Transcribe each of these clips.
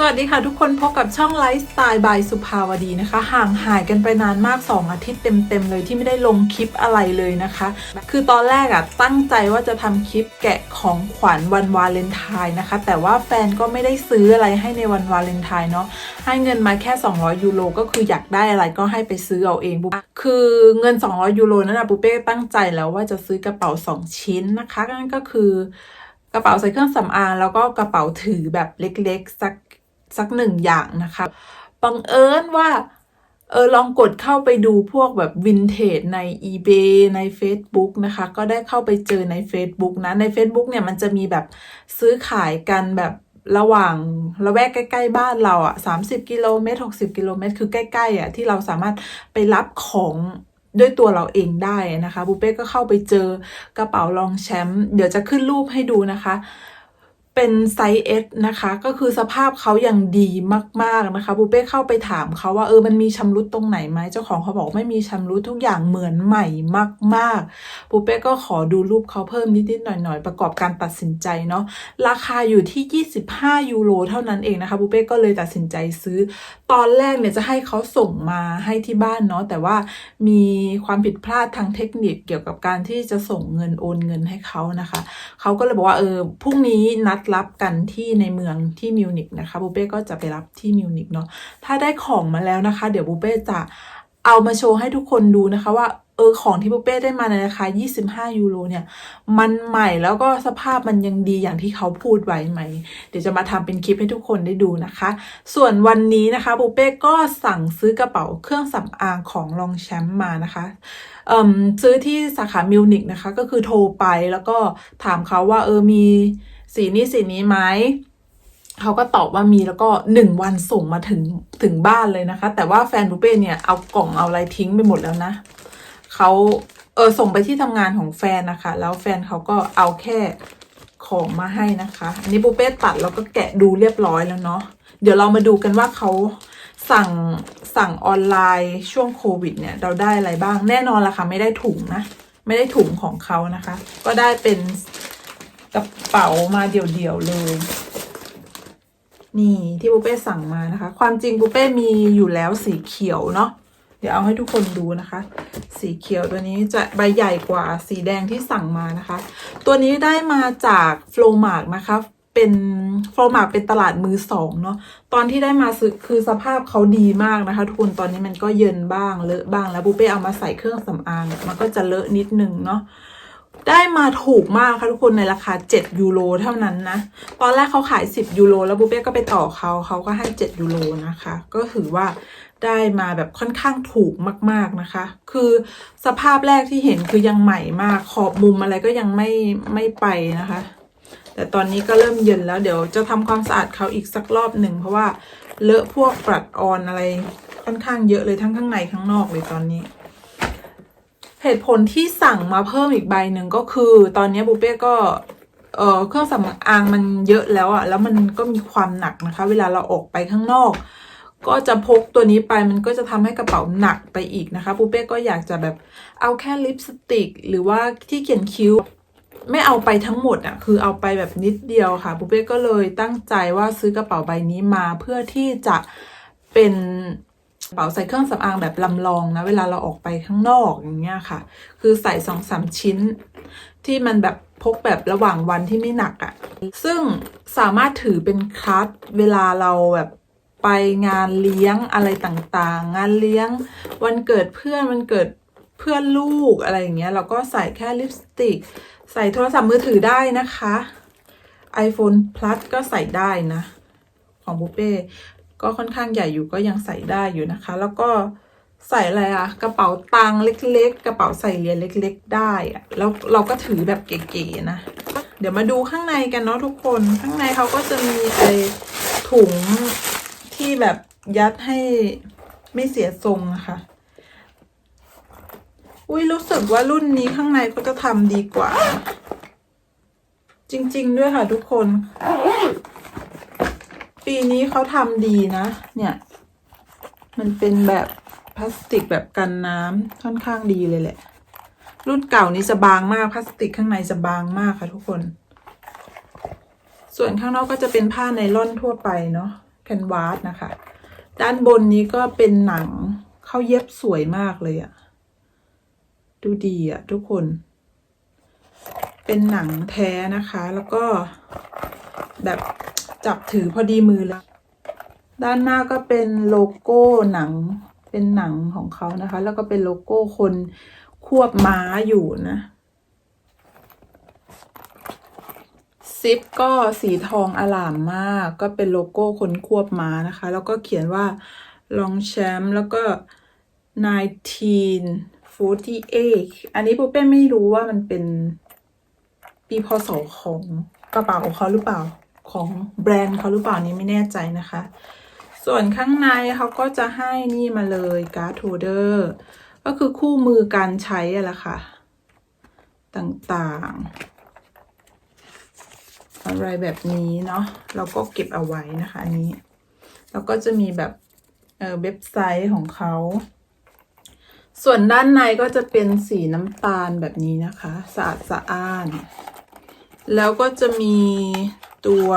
สวัสดีค่ะทุกคนพบกับช่องไลฟ์สไตล์บายสุภาวดีนะคะ ห่างหายกันไปนานมาก 2 อาทิตย์เต็ม ๆ เลยที่ไม่ได้ลงคลิปอะไรเลยนะคะ คือตอนแรกอะตั้งใจว่าจะทำคลิปแกะของขวัญวันวาเลนไทน์นะคะ แต่ว่าแฟนก็ไม่ได้ซื้ออะไรให้ในวันวาเลนไทน์เนาะให้เงินมาแค่ 200 ยูโรก็คืออยากได้อะไรก็ให้ไปซื้อเอาเองปุ๊บคือเงิน 200 ยูโรนั้นนะปุ๊เป้ตั้งใจแล้วว่าจะซื้อกระเป๋า 2 ชิ้นนะคะนั่นก็คือกระเป๋าใส่เครื่องสำอางแล้วก็กระเป๋าถือแบบเล็กๆสัก สักหนึ่งอย่างนะคะบังเอิญว่าเออลองกดเข้าไปดูพวกแบบวินเทจใน eBay ใน Facebook นะคะ ก็ได้เข้าไปเจอใน Facebook นะ ใน Facebook เนี่ยมันจะมีแบบซื้อขายกันแบบระหว่างละแวกใกล้ ๆ บ้านเราอะ30 กิโลเมตร 60 กิโลเมตร คือใกล้ ๆอะที่เราสามารถไปรับของด้วยตัวเราเองได้นะคะบุเป้ก็เข้าไปเจอกระเป๋าลองแชมป์เดี๋ยวจะขึ้นรูปให้ดูนะคะ เป็นไซส์ S นะคะ ก็คือสภาพเขาอย่างดีมากๆนะคะปูเป้เข้าไปถามเขาว่าเออมันมีชำรุดตรงไหนไหมเจ้าของเขาบอกไม่มีชำรุดทุกอย่างเหมือนใหม่มากๆปูเป้ก็ขอดูรูปเขาเพิ่มนิดๆหน่อยๆ ประกอบการตัดสินใจเนาะราคาอยู่ที่ 25 ยูโรเท่านั้นเองนะคะปูเป้ก็เลยตัดสินใจซื้อ ตอนแรกเนี่ยจะให้เขาส่งมาให้ที่บ้านเนาะแต่ว่ามีความผิดพลาดทางเทคนิคเกี่ยวกับการที่จะส่งเงินโอนเงินให้เขานะคะเขาก็เลยบอกว่าเออพรุ่งนี้นัดรับกันที่ในเมืองที่มิวนิกนะคะบูเป้ก็จะไปรับที่มิวนิกเนาะถ้าได้ของมาแล้วนะคะ เดี๋ยวบูเป้จะเอามาโชว์ให้ทุกคนดูนะคะว่าเออของที่บูเป้ได้มาในราคา 25 ยูโรเนี่ย มันใหม่แล้วก็สภาพมันยังดีอย่างที่เขาพูดไว้ไหม เดี๋ยวจะมาทำเป็นคลิปให้ทุกคนได้ดูนะคะ ส่วนวันนี้นะคะบูเป้ก็สั่งซื้อกระเป๋าเครื่องสำอางของลองแชมป์มานะคะเอ่มซื้อที่สาขามิวนิกนะคะ ก็คือโทรไปแล้วก็ถามเขาว่าเออมี สีนี้สีนี้ไหมเขาก็ตอบว่ามีแล้วก็หนึ่งวันส่งมาถึงถึงบ้านเลยนะคะ แต่ว่าแฟนบุเป้เนี่ยเอากล่องเอาอะไรทิ้งไปหมดแล้วนะเขาเออส่งไปที่ทำงานของแฟนนะคะ แล้วแฟนเขาก็เอาแค่ของมาให้นะคะ อันนี้บุเป้ตัดแล้วก็แกะดูเรียบร้อยแล้วเนาะเดี๋ยวเรามาดูกันว่าเขาสั่งสั่งออนไลน์ช่วงโควิดเนี่ย เราได้อะไรบ้างแน่นอนละค่ะ ไม่ได้ถุงนะ ไม่ได้ถุงของเขานะคะ ก็ได้เป็น กระเป๋ามาเดี่ยวๆเลย นี่ที่บุเป้สั่งมานะคะ ความจริงบุเป้มีอยู่แล้วสีเขียวเนาะเดี๋ยวเอาให้ทุกคนดูนะคะ สีเขียวตัวนี้จะใบใหญ่กว่าสีแดงที่สั่งมานะคะ ตัวนี้ได้มาจากโฟลมาร์กนะคะ เป็นโฟลมาร์กเป็นตลาดมือสองเนาะ ตอนที่ได้มาซื้อคือสภาพเขาดีมากนะคะ ทุกคน ตอนนี้มันก็เยินบ้างเลอะบ้างแล้วบุเป้เอามาใส่เครื่องสำอาง มันก็จะเลอะนิดนึงเนาะ ได้มาถูกมากค่ะทุกคนในราคา 7 ยูโรเท่านั้นนะ ตอนแรกเขาขาย 10 ยูโรแล้วบุเป้ก็ไปต่อเขาเขาก็ให้ 7 ยูโรนะคะ ก็ถือว่าได้มาแบบค่อนข้างถูกมาก ๆนะคะ คือสภาพแรกที่เห็นคือยังใหม่มากขอบมุมอะไรก็ยังไม่ไม่ไปนะคะ แต่ตอนนี้ก็เริ่มเย็นแล้วเดี๋ยวจะทำความสะอาดเขาอีกสักรอบหนึ่งเพราะว่าเลอะพวกปรัดออนอะไรค่อนข้างเยอะเลยทั้งข้างในข้างนอกเลยตอนนี้ เหตุผลที่สั่งมาเพิ่มอีกใบหนึ่งก็คือ ตอนนี้บุเป้ก็เออเครื่องสำอางมันเยอะแล้วอะแล้วมันก็มีความหนักนะคะ เวลาเราออกไปข้างนอก ก็จะพกตัวนี้ไปมันก็จะทำให้กระเป๋าหนักไปอีกนะคะปูเป้ก็อยากจะแบบเอาแค่ลิปสติก หรือว่าที่เขียนคิ้ว ไม่เอาไปทั้งหมดอะคือเอาไปแบบนิดเดียวค่ะปูเป้ก็เลยตั้งใจว่าซื้อกระเป๋าใบนี้มาเพื่อที่จะเป็น กระเป๋าใส่เครื่องสำอางแบบลำลองนะ เวลาเราออกไปข้างนอกอย่างเงี้ยค่ะ คือใส่สองสามชิ้น ที่มันแบบพกแบบระหว่างวันที่ไม่หนักอะ่ะ ซึ่งสามารถถือเป็นคัทเวลาเราแบบไปงานเลี้ยงอะไรต่างๆ งานเลี้ยง วันเกิดเพื่อนวันเกิดเพื่อนลูกอะไรอย่างเงี้ยเราก็ใส่แค่ลิปสติก ใส่โทรศัพท์มือถือได้นะคะ iPhone Plus ก็ใส่ได้นะ ของบุเป้ ก็ค่อนข้างใหญ่อยู่ก็ยังใส่ได้อยู่นะคะ แล้วก็ใส่อะไรอะกระเป๋าตังค์เล็ก ๆ กระเป๋าใส่เหรียญเล็ก ๆ ได้อะแล้วเราก็ถือแบบเก๋ๆนะ เดี๋ยวมาดูข้างในกันเนาะทุกคน ข้างในเขาก็จะมีไอถุงที่แบบยัดให้ไม่เสียทรงนะคะอุ้ยรู้สึกว่ารุ่นนี้ข้างในเขาจะทำดีกว่า จริง ๆ ด้วยค่ะทุกคน ปีนี้เขาทำดีนะ เนี่ย มันเป็นแบบพลาสติกแบบกันน้ำค่อนข้างดีเลยแหละ รุ่นเก่านี้จะบางมากพลาสติกข้างในจะบางมากค่ะทุกคน ส่วนข้างนอกก็จะเป็นผ้าไนล่อนทั่วไปเนาะแคนวาสนะคะ ด้านบนนี้ก็เป็นหนังเขาเย็บสวยมากเลยอะดูดีอะทุกคน เป็นหนังแท้นะคะ แล้วก็แบบ จับถือพอดีมือเลยด้านหน้าก็เป็นโลโก้หนังเป็นหนังของเขานะคะ แล้วก็เป็นโลโก้คนควบม้าอยู่นะซิปก็สีทองอลามมาก ก็เป็นโลโก้คนควบม้านะคะ แล้วก็เขียนว่า long champ แล้วก็ 1948 อันนี้ปุ๊เป้ไม่รู้ว่ามันเป็นปีพศของกระเป๋าเขาหรือเปล่า ของแบรนด์เขาหรือเปล่านี้ไม่แน่ใจนะคะ ส่วนข้างในเขาก็จะให้นี่มาเลยการ์ดโฮเดอร์ก็คือคู่มือการใช้อะแหละค่ะ ต่างๆ อะไรแบบนี้เนาะเราก็เก็บเอาไว้นะคะอันนี้ แล้วก็จะมีแบบเออเว็บไซต์ของเขา ส่วนด้านในก็จะเป็นสีน้ำตาลแบบนี้นะคะสะอาดสะอ้าน แล้วก็จะมี ตัว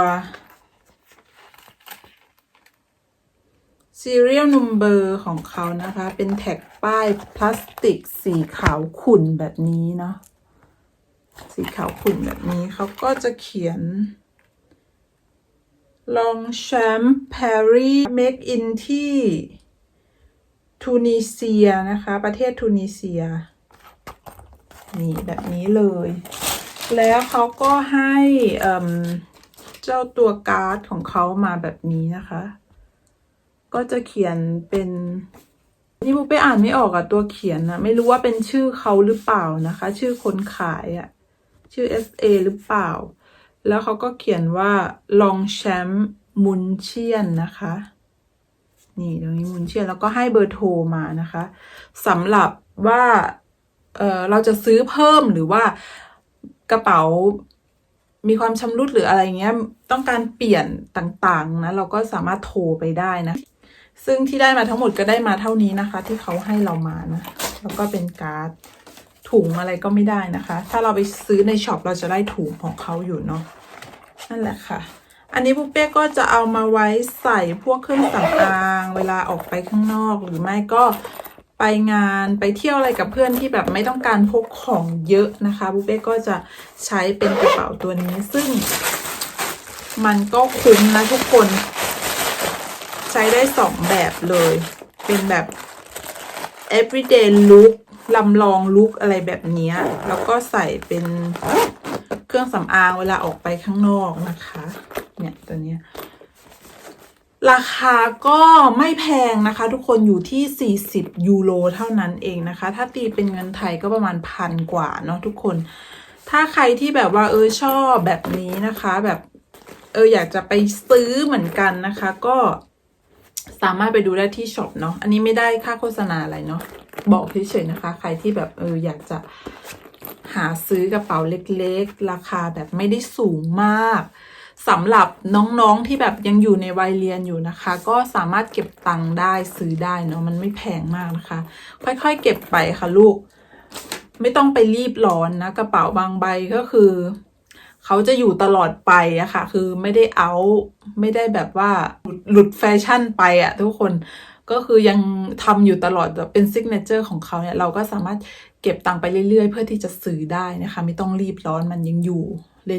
serial number ของเขานะคะ เป็นแท็กป้ายพลาสติกสีขาวขุ่นแบบนี้เนาะสีขาวขุ่นแบบนี้เขาก็จะเขียน Longchamp Paris Make in ที่ทูนิเซียนะคะ ประเทศทูนิเซีย นี่แบบนี้เลย แล้วเขาก็ให้ เจ้าตัวการ์ดของเขามาแบบนี้นะคะ ก็จะเขียนเป็นนี่บุ๊กไปอ่านไม่ออกอะตัวเขียนนะไม่รู้ว่าเป็นชื่อเขาหรือเปล่านะคะ ชื่อคนขายอะชื่อ SA หรือเปล่า แล้วเขาก็เขียนว่า Longchamp มุนเชียนนะคะ นี่ตรงนี้มุนเชียนแล้วก็ให้เบอร์โทรมานะคะสำหรับว่าเออเราจะซื้อเพิ่มหรือว่ากระเป๋า มีความชำรุดหรืออะไรเงี้ยต้องการเปลี่ยนต่างๆนะเราก็สามารถโทรไปได้นะ ซึ่งที่ได้มาทั้งหมดก็ได้มาเท่านี้นะคะ ที่เขาให้เรามานะแล้วก็เป็นการ์ดถุงอะไรก็ไม่ได้นะคะ ถ้าเราไปซื้อในช็อปเราจะได้ถุงของเขาอยู่เนาะนั่นแหละค่ะ อันนี้ปุ๊เป้ก็จะเอามาไว้ใส่พวกเครื่องสำอาง เวลาออกไปข้างนอกหรือไม่ก็ ไปงานไปเที่ยวอะไรกับเพื่อนที่แบบไม่ต้องการพกของเยอะนะคะปุ๊กเป้ก็จะใช้เป็นกระเป๋าตัวนี้ ซึ่ง มันก็คุ้มนะทุกคน ใช้ได้สองแบบเลย เป็นแบบ everyday look ลำลองลุกอะไรแบบนี้แล้วก็ใส่เป็นเครื่องสำอางเวลาออกไปข้างนอกนะคะ เนี่ยตัวเนี้ย ราคาก็ไม่แพงนะคะทุกคนอยู่ที่ 40 ยูโรเท่านั้นเองนะคะ ถ้าตีเป็นเงินไทยก็ประมาณพันกว่าเนาะทุกคน ถ้าใครที่แบบว่าเออชอบแบบนี้นะคะ แบบเอออยากจะไปซื้อเหมือนกันนะคะ ก็สามารถไปดูได้ที่ช็อปเนาะอันนี้ไม่ได้ค่าโฆษณาอะไรเนาะบอกเฉยๆนะคะ ใครที่แบบเอออยากจะหาซื้อกระเป๋าเล็กๆ ราคาแบบไม่ได้สูงมาก สำหรับน้องๆที่แบบยังอยู่ในวัยเรียนอยู่นะคะ ก็สามารถเก็บตังค์ได้ซื้อได้เนาะมันไม่แพงมากนะคะ ค่อยๆ เก็บไปค่ะลูก ไม่ต้องไปรีบร้อนนะกระเป๋าบางใบก็คือเขาจะอยู่ตลอดไปอะค่ะ คือไม่ได้เอาไม่ได้แบบว่าหลุดแฟชั่นไปอะทุกคนก็คือยังทำอยู่ตลอดแบบเป็นซิกเนเจอร์ของเขาเนี่ยเราก็สามารถเก็บตังค์ไปเรื่อยๆ เพื่อที่จะซื้อได้นะคะ ไม่ต้องรีบร้อนมันยังอยู่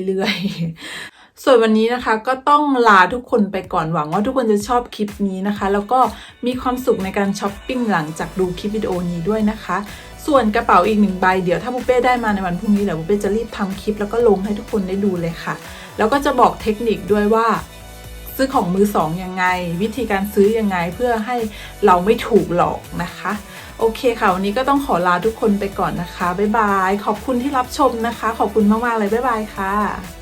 เรื่อยๆ ส่วนวันนี้นะคะก็ต้องลาทุกคนไปก่อนหวังว่าทุกคนจะชอบคลิปนี้นะคะ แล้วก็มีความสุขในการช้อปปิ้งหลังจากดูคลิปวิดีโอนี้ด้วยนะคะ ส่วนกระเป๋าอีกหนึ่งใบเดี๋ยวถ้าบุเป้ได้มาในวันพรุ่งนี้เดี๋ยวบุเป้จะรีบทำคลิปแล้วก็ลงให้ทุกคนได้ดูเลยค่ะ แล้วก็จะบอกเทคนิคด้วยว่าซื้อของมือสองยังไง วิธีการซื้อยังไงเพื่อให้เราไม่ถูกหลอกนะคะ โอเคค่ะ วันนี้ก็ต้องขอลาทุกคนไปก่อนนะคะ บ๊ายบาย ขอบคุณที่รับชมนะคะ ขอบคุณมาก ๆ เลย บ๊ายบายค่ะ